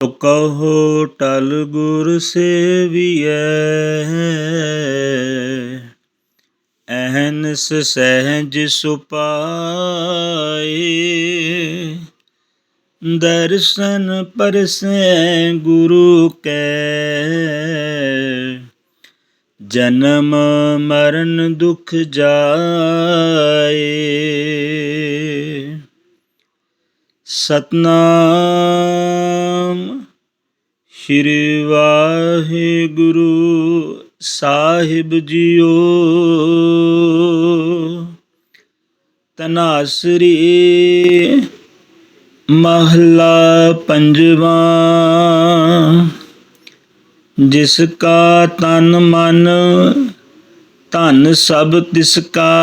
ਤੋ ਕਹੋ ਟਲ ਗੁਰ ਸੇਵੀਐ। ਅਹਨਸ ਸਹਿਜ ਸੁਪਾਏ। ਦਰਸ਼ਨ ਪਰਸੈ ਗੁਰੂ ਕੈ। ਜਨਮ ਮਰਨ ਦੁਖ ਜਾਏ। ਸਤਨਾਮ। ਸ਼੍ਰੀ ਵਾਹਿਗੁਰੂ ਸਾਹਿਬ ਜੀਓ। ਤਨਾਸਰੀ ਮਹਲਾ ਪੰਜਵਾਂ। ਜਿਸ ਕਾ ਤਨ ਮਨ, ਧਨ ਸਭ ਤਿਸ ਕਾ।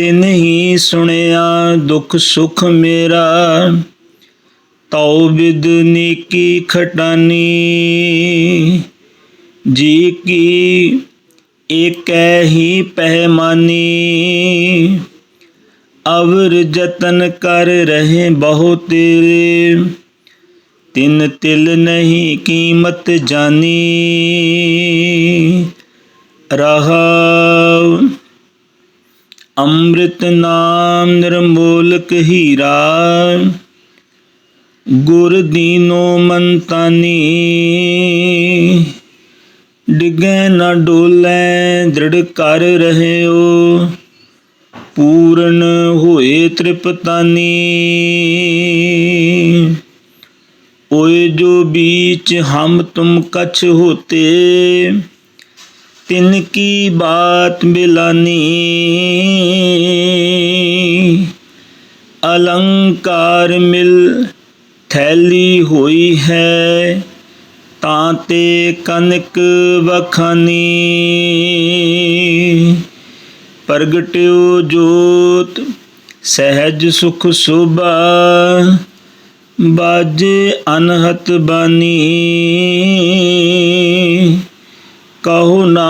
ਤਿਨ ਹੀ ਸੁਣਿਆ ਦੁਖ ਸੁਖ ਮੇਰਾ। ਤਉ ਬਿਦ ਨੀਕੀ ਖਟਾਨੀ। ਜੀ ਕੀ ਏਕੈ ਹੀ ਪਹਿਮਾਨੀ। ਅਵਰ ਜਤਨ ਕਰ ਰਹੇ ਬਹੁ ਤੇਰੇ। ਤਿਨ ਤਿਲ ਨਹੀਂ ਕੀਮਤ ਜਾਨੀ। ਰਹਾਉ ਅੰਮ੍ਰਿਤ ਨਾਮ ਨਿਰਮੋਲਕ ਹੀਰਾ। ਗੁਰ ਦੀਨੋ ਮਨ ਤਾਨੀ ਡਿਗੈ ਨਾ ਡੋਲੇ, ਦ੍ਰਿੜ ਕਰ ਰਹਿਓ। ਪੂਰਨ ਹੋਏ ਤ੍ਰਿਪਤਾਨੀ। ਓਏ ਜੋ ਬੀਚ ਹਮ ਤੁਮ ਕਛ ਹੋਤੇ। ਤਿਨ ਕੀ ਬਾਤ ਮਿਲਾਨੀ? ਅਲੰਕਾਰ ਮਿਲ ਥੈਲੀ ਹੋਈ ਹੈ, ਤਾਂ ਤੇ ਕਨਕ ਵਖਾਨੀ। ਪ੍ਰਗਟਿਓ ਜੋਤ, ਸਹਿਜ ਸੁਖ ਸੁਭਾ, ਬਾਜੇ ਅਨਹਤ ਬਾਨੀ। ਕਹੋ ਨਾ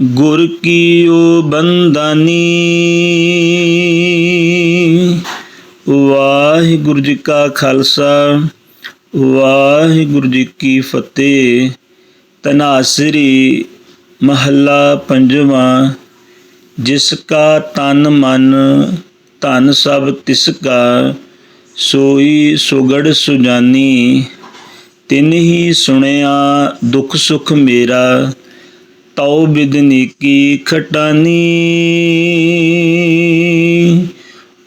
ਗੁਰ ਕੀਓ ਬੰਦਾਨੀ ਵਾਹਿਗੁਰੂ ਜੀ ਕਾ ਖਾਲਸਾ, ਵਾਹਿਗੁਰੂ ਜੀ ਕੀ ਫਤਿਹ। ਤਨਾਸਰੀ ਮਹੱਲਾ ਪੰਜਵਾਂ, ਜਿਸ ਕਾ ਤਨ ਮਨ, ਧਨ ਸਭ ਤਿਸ ਕਾ, ਸੋਈ ਸੁਗੜ ਸੁਜਾਨੀ। ਤਿਨ ਹੀ ਸੁਣਿਆ ਦੁਖ ਸੁਖ ਮੇਰਾ ਤਉ ਬਿਦਨੀ ਕੀ ਖਟਾਨੀ।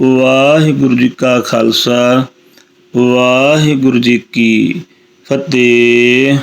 ਵਾਹਿਗੁਰੂ ਜੀ ਕਾ ਖਾਲਸਾ ਵਾਹਿਗੁਰੂ ਜੀ ਕੀ ਫਤਿਹ।